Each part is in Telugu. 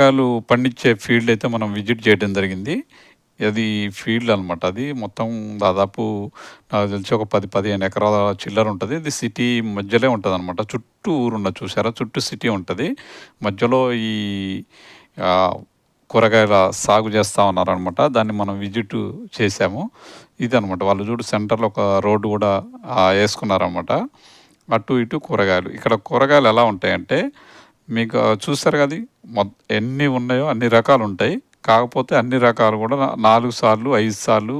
కూరగాయలు పండించే ఫీల్డ్ అయితే మనం విజిట్ చేయడం జరిగింది. అది ఫీల్డ్ అనమాట. అది మొత్తం దాదాపు నాకు తెలిసి ఒక 10, 15 ఎకరాల చిల్లర ఉంటుంది ఇది సిటీ మధ్యలో ఉంటదనమాట. చుట్టూ ఊరున్న చూసారా? చుట్టూ సిటీ ఉంటుంది మధ్యలో ఈ కూరగాయల సాగు చేస్తా ఉన్నారనమాట. దాన్ని మనం విజిట్ చేసాము. ఇదనమాట. వాళ్ళు చూడు సెంటర్‌లో ఒక రోడ్డు కూడా వేసుకున్నారనమాట అటు ఇటు కూరగాయలు. ఇక్కడ కూరగాయలు ఎలా ఉంటాయంటే మీకు చూస్తారు కదా మొత్ ఎన్ని ఉన్నాయో అన్ని రకాలు ఉంటాయి కాకపోతే అన్ని రకాలు కూడా నాలుగు సార్లు, ఐదు సార్లు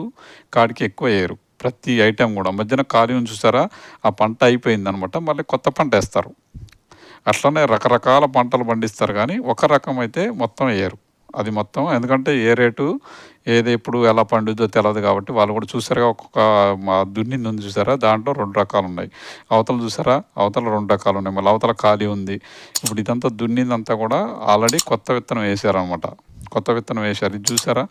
కాడికి ఎక్కువ వేయరు ప్రతి ఐటెం కూడా మధ్యన ఖాళీ ఉంది చూసారా? ఆ పంట అయిపోయిందనమాట. మళ్ళీ కొత్త పంట వేస్తారు అట్లనే రకరకాల పంటలు పండిస్తారు కానీ ఒక రకం అయితే మొత్తం వేయరు అది మొత్తం ఎందుకంటే ఏ రేటు ఏది ఎప్పుడు ఎలా పండుద్దో తెలియదు కాబట్టి వాళ్ళు కూడా చూసారుగా ఒక్కొక్క దున్నింది ఉంది చూసారా? దాంట్లో రెండు రకాలు ఉన్నాయి అవతల చూసారా? అవతల రెండు రకాలు ఉన్నాయి మళ్ళీ అవతల ఖాళీ ఉంది. ఇప్పుడు ఇదంతా దున్నిందంతా కూడా ఆల్రెడీ కొత్త విత్తనం వేసారనమాట కొత్త విత్తనం వేశారు ఇది చూసారా?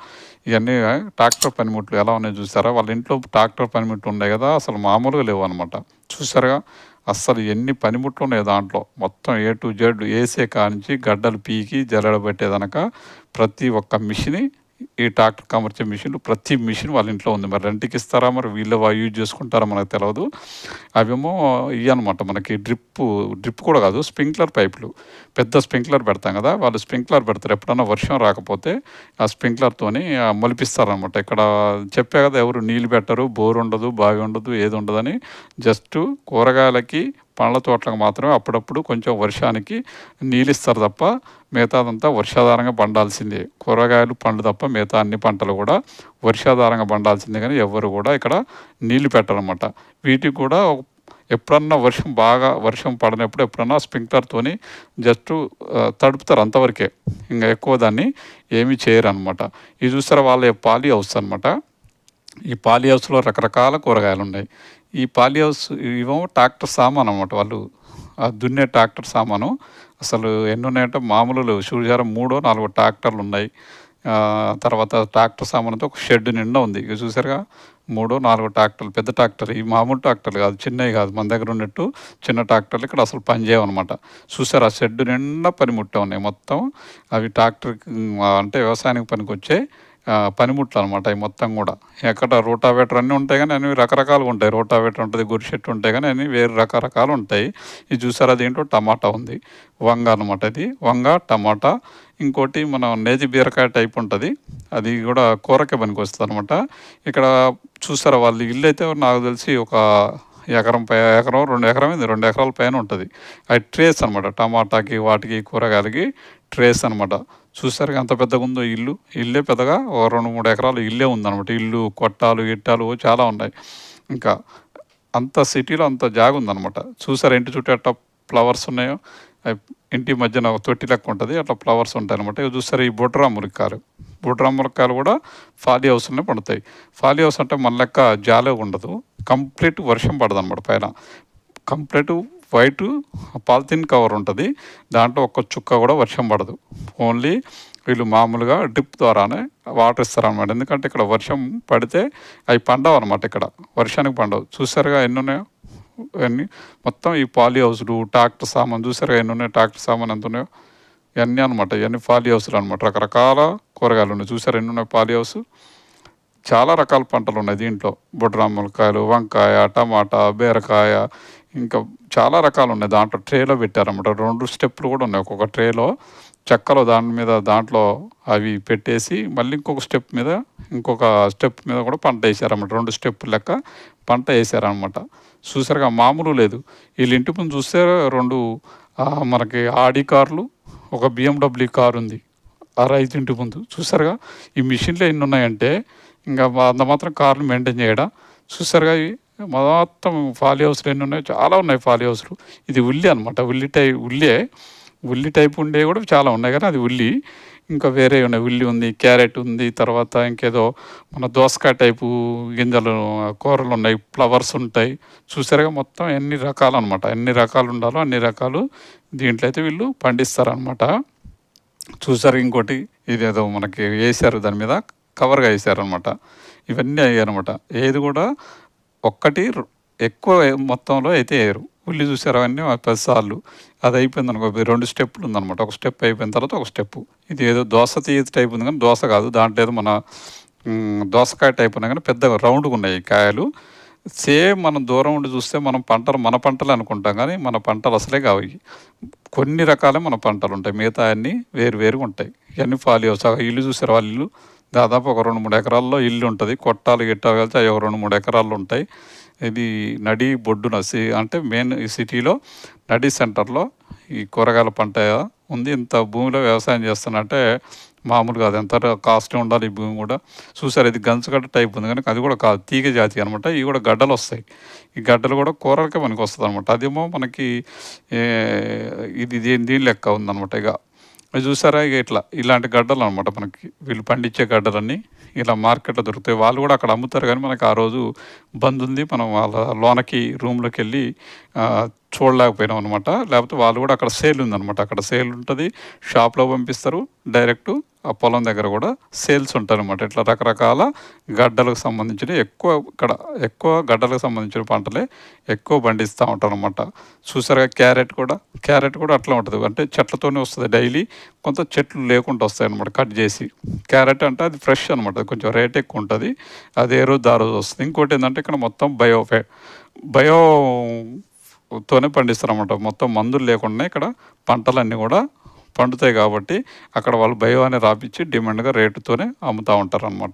ఇవన్నీ ట్రాక్టర్ పనిముట్లు ఎలా ఉన్నాయో చూసారా? వాళ్ళ ఇంట్లో ట్రాక్టర్ పనిముట్లు ఉన్నాయి కదా అసలు మామూలుగా లేవు అనమాట చూసారుగా? అస్సలు ఎన్ని పనిముట్లున్నాయో దాంట్లో. మొత్తం ఏ టు జెడ్ ఏసే కానించి గడ్డలు పీకి జల్లెడబట్టేదనక ప్రతి ఒక్క మిషని ఈ ట్రాక్టర్‌కి అమర్చే మిషన్లు ప్రతి మిషన్ వాళ్ళ ఇంట్లో ఉంది. మరి రెంట్‌కి ఇస్తారా? మరి వీళ్ళు యూజ్ చేసుకుంటారా? మనకు తెలవదు. అవేమో ఇయన్నమాట మనకి డ్రిప్పు డ్రిప్ కూడా కాదు. స్ప్రింక్లర్ పైపులు. పెద్ద స్ప్రింక్లర్ పెడతాం కదా వాళ్ళు స్ప్రింక్లర్ పెడతారు. ఎప్పుడన్నా వర్షం రాకపోతే ఆ స్ప్రింక్లర్‌తోని ఆహ్, మొలిపిస్తారనమాట. ఇక్కడ చెప్పే కదా ఎవరు నీళ్ళు పెట్టరు. బోర్ ఉండదు, బావి ఉండదు, ఏది ఉండదని. జస్ట్ కూరగాయలకి, పండ్ల తోటలకు మాత్రమే అప్పుడప్పుడు కొంచెం వర్షానికి నీళ్ళిస్తారు తప్ప మిగతాదంతా వర్షాధారంగా పండాల్సిందే. కూరగాయలు, పండ్లు తప్ప మిగతా అన్ని పంటలు కూడా వర్షాధారంగా పండాల్సిందే కానీ ఎవరు కూడా ఇక్కడ నీళ్ళు పెట్టరనమాట. వీటికి కూడా ఎప్పుడన్నా వర్షం బాగా వర్షం పడనప్పుడు ఎప్పుడన్నా స్ప్రింక్లర్‌తోని జస్ట్ తడుపుతారు అంతవరకే. ఇంకా ఎక్కువ దాన్ని ఏమీ చేయరనమాట. ఇది చూస్తారు వాళ్ళ పాలి హౌస్ అనమాట. ఈ పాలీ హౌస్‌లో రకరకాల కూరగాయలు ఉన్నాయి ఈ పాలీ హౌస్ ఇవేమో ట్రాక్టర్ సామాననమాట. వాళ్ళు ఆ దున్నే ట్రాక్టర్ సామాను. అసలు ఎన్ని ఉన్నాయంటే మామూలు సూర్యారం మూడో, నాలుగో ట్రాక్టర్లు ఉన్నాయి తర్వాత ట్రాక్టర్ సామానంతో ఒక షెడ్ నిండా ఉంది. ఇక చూసారుగా? మూడో, నాలుగో ట్రాక్టర్లు పెద్ద ట్రాక్టర్. ఈ మామూలు ట్రాక్టర్లు కాదు. చిన్నవి కాదు. మన దగ్గర ఉన్నట్టు చిన్న ట్రాక్టర్లు ఇక్కడ అసలు పనిచేయమన్నమాట చూసారు ఆ షెడ్ నిండా పనిముట్టే ఉన్నాయి మొత్తం. అవి ట్రాక్టర్ అంటే వ్యవసాయానికి పనికొచ్చే పనిముట్లు అనమాట ఈ మొత్తం కూడా ఎక్కడ రోటావేటర్ అన్నీ ఉంటాయి కానీ అన్ని రకరకాలుగా ఉంటాయి. రోటావేటర్ ఉంటుంది గురిషెట్టు ఉంటాయి కానీ అన్ని వేరు రకరకాలు ఉంటాయి ఇది చూసారా? దీంట్లో టమాటా ఉంది. వంగ అనమాట ఇది. వంగ, టమాటా ఇంకోటి మన నేతి బీరకాయ టైప్ ఉంటుంది అది కూడా కూరకే అనమాట ఇక్కడ చూసారా? వాళ్ళు ఇల్లు అయితే నాకు తెలిసి ఒక ఎకరం పై ఎకరం, రెండు ఎకరం ఇది రెండు ఎకరాల పైన ఉంటుంది అది ట్రేస్ అనమాట. టమాటాకి, వాటికి కూరగాయలకి ట్రేస్ అనమాట. చూసారు ఎంత పెద్దగుందో ఇల్లు. ఇల్లే పెద్దగా ఓ రెండు మూడు ఎకరాలు ఇల్లే ఉందనమాట. ఇల్లు, కొట్టాలు, గిట్టాలు చాలా ఉన్నాయి. ఇంకా అంత సిటీలో అంత జాగ ఉందన్నమాట చూసారు ఇంటి చుట్టూ అట్లా ఫ్లవర్స్ ఉన్నాయో? ఇంటి మధ్యన తొట్టి లెక్క ఉంటుంది అట్లా ఫ్లవర్స్ ఉంటాయనమాట. ఇవి చూస్తారు ఈ బుట్రా ములక్కాయలు. బుట్రా ములక్కాయలు కూడా ఫాలీ హౌస్‌లోనే పండుతాయి. ఫాలీ హౌస్ అంటే మన లెక్క జాలే ఉండదు. కంప్లీట్ వర్షం పడదనమాట పైన. కంప్లీట్ వైటు పాలిథిన్ కవర్ ఉంటుంది దాంట్లో ఒక్క చుక్క కూడా వర్షం పడదు. ఓన్లీ వీళ్ళు మామూలుగా డ్రిప్ ద్వారానే వాటర్ ఇస్తారనమాట. ఎందుకంటే ఇక్కడ వర్షం పడితే అవి పండవు అనమాట ఇక్కడ. వర్షానికి పండవు. చూసారుగా ఎన్ని ఉన్నాయో ఇయన్నీ మొత్తం ఈ పాలీ హౌస్‌లు, ట్రాక్టర్ సామాను చూసారుగా ఎన్ని ఉన్నాయో ట్రాక్టర్ సామాను ఎంతున్నాయో? ఇవన్నీ అనమాట. ఇవన్నీ పాలీ హౌస్‌లనమాట. రకరకాల కూరగాయలున్నాయి. చూసారా ఎన్నున్నాయో పాలీ హౌస్? చాలా రకాల పంటలు ఉన్నాయి దీంట్లో. బొడ్రా వంకాయ, టమాటా, బీరకాయ ఇంకా చాలా రకాలు ఉన్నాయి దాంట్లో ట్రేలో పెట్టారనమాట. రెండు స్టెప్పులు కూడా ఉన్నాయి. ఒక్కొక్క ట్రేలో చెక్కలో దాని మీద దాంట్లో అవి పెట్టేసి మళ్ళీ ఇంకొక స్టెప్ మీద ఇంకొక స్టెప్ మీద కూడా పంట వేసారన్నమాట రెండు స్టెప్ లెక్క పంట వేసారనమాట చూసారుగా? మామూలుగా లేదు. వీళ్ళు ఇంటి ముందు చూస్తే రెండు మనకి ఆడి కార్లు, ఒక బీఎండబ్ల్యూ కారుంది. ఆ రైతు ఇంటి ముందు. చూసారుగా? ఈ మిషన్‌లు ఎన్ని ఉన్నాయంటే ఇంకా అంత మాత్రం కార్లు మెయింటైన్ చేయడా? చూసారుగా ఇవి? మొత్తం ఫాలీ హౌస్‌లు ఉన్నాయి చాలా ఉన్నాయి ఫాలీ హౌస్‌లు. ఇది ఉల్లి అనమాట. ఉల్లి టై ఉల్లే. ఉల్లి టైప్ ఉండేవి కూడా చాలా ఉన్నాయి కానీ అది ఉల్లి. ఇంకా వేరే ఉన్నాయి. ఉల్లి ఉంది, క్యారెట్ ఉంది, తర్వాత ఇంకేదో మన దోసకాయ టైపు గింజలు కూరలు ఉన్నాయి ఫ్లవర్స్ ఉంటాయి. చూసారుగా? మొత్తం ఎన్ని రకాలు అనమాట ఎన్ని రకాలు ఉండాలో అన్ని రకాలు దీంట్లో అయితే వీళ్ళు పండిస్తారనమాట. చూసారు ఇంకోటి ఇదేదో మనకి వేశారు దాని మీద కవర్‌గా వేసారనమాట ఇవన్నీ అయ్యాయనమాట. ఏది కూడా ఒక్కటి ఎక్కువ మొత్తంలో అయితే వేయరు ఉల్లి చూసారు అవన్నీ పదిసార్లు అది అయిపోయింది అనుకో రెండు స్టెప్లు ఉందన్నమాట. ఒక స్టెప్ అయిపోయిన తర్వాత ఒక స్టెప్ ఇది ఏదో దోశ తీయ టైప్ ఉంది కానీ దోశ కాదు. దాంట్లో ఏదో మన దోసకాయ టైప్ ఉన్నాయి కానీ పెద్ద రౌండ్గా ఉన్నాయి కాయలు. సేమ్ మనం దూరం ఉండి చూస్తే మనం పంటలు మన పంటలు అనుకుంటాం కానీ మన పంటలు అసలే కావు కొన్ని రకాలే మన పంటలు ఉంటాయి. మిగతా అన్నీ వేరు వేరుగా ఉంటాయి. ఇవన్నీ ఫాలియో అవుతాయి ఇల్లు చూసారు? వాళ్ళ ఇల్లు దాదాపు ఒక రెండు మూడు ఎకరాల్లో ఇల్లు ఉంటుంది. కొట్టాలు గిట్టాలు కలిసి అవి ఒక రెండు మూడు ఎకరాల్లో ఉంటాయి. ఇది నడి బొడ్డున సి అంటే మెయిన్ ఈ సిటీలో నడి సెంటర్లో ఈ కూరగాయల పంట ఉంది. ఇంత భూమిలో వ్యవసాయం చేస్తున్నట్టే మామూలుగా అది ఎంత కాస్ట్ ఉండాలి ఈ భూమి కూడా. చూసారు ఇది గంచగడ్డ టైప్ ఉంది. కానీ అది కూడా కాదు తీగ జాతి అనమాట ఇవి కూడా గడ్డలు వస్తాయి. ఈ గడ్డలు కూడా కూరలకే మనకి వస్తుంది అనమాట అదేమో మనకి ఇది దీని దీని లెక్క ఉందనమాట ఇక. అది చూసారా? ఇక ఇట్లా ఇలాంటి గడ్డలు అనమాట మనకి. వీళ్ళు పండించే గడ్డలన్నీ ఇలా మార్కెట్లో దొరుకుతాయి. వాళ్ళు కూడా అక్కడ అమ్ముతారు కానీ మనకి ఆ రోజు బంద్ ఉంది. మనం వాళ్ళ లోనకి రూమ్లోకి వెళ్ళి చూడలేకపోయినాం అనమాట లేకపోతే వాళ్ళు కూడా అక్కడ సేల్ ఉందన్నమాట. అక్కడ సేల్ ఉంటుంది. షాప్లో పంపిస్తారు. డైరెక్ట్ ఆ పొలం దగ్గర కూడా సేల్స్ ఉంటాయి అనమాట ఇట్లా రకరకాల గడ్డలకు సంబంధించిన ఎక్కువ ఇక్కడ ఎక్కువ గడ్డలకు సంబంధించిన పంటలే ఎక్కువ పండిస్తూ ఉంటారు అనమాట చూసారుగా క్యారెట్ కూడా క్యారెట్ కూడా అట్లా ఉంటుంది. అంటే చెట్లతోనే వస్తుంది డైలీ. కొంత చెట్లు లేకుండా వస్తాయి అనమాట కట్ చేసి. క్యారెట్ అంటే అది ఫ్రెష్ అనమాట కొంచెం రేట్ ఎక్కువ ఉంటుంది. అది ఏ రోజు ఆ రోజు వస్తుంది. ఇంకోటి ఏంటంటే ఇక్కడ మొత్తం బయో బయో తోనే పండిస్తారు అనమాట మొత్తం మందులు లేకుండా ఇక్కడ పంటలన్నీ కూడా పండుతాయి కాబట్టి అక్కడ వాళ్ళు బయో అని రాపిచ్చి డిమాండ్గా రేటుతోనే అమ్ముతూ ఉంటారు అనమాట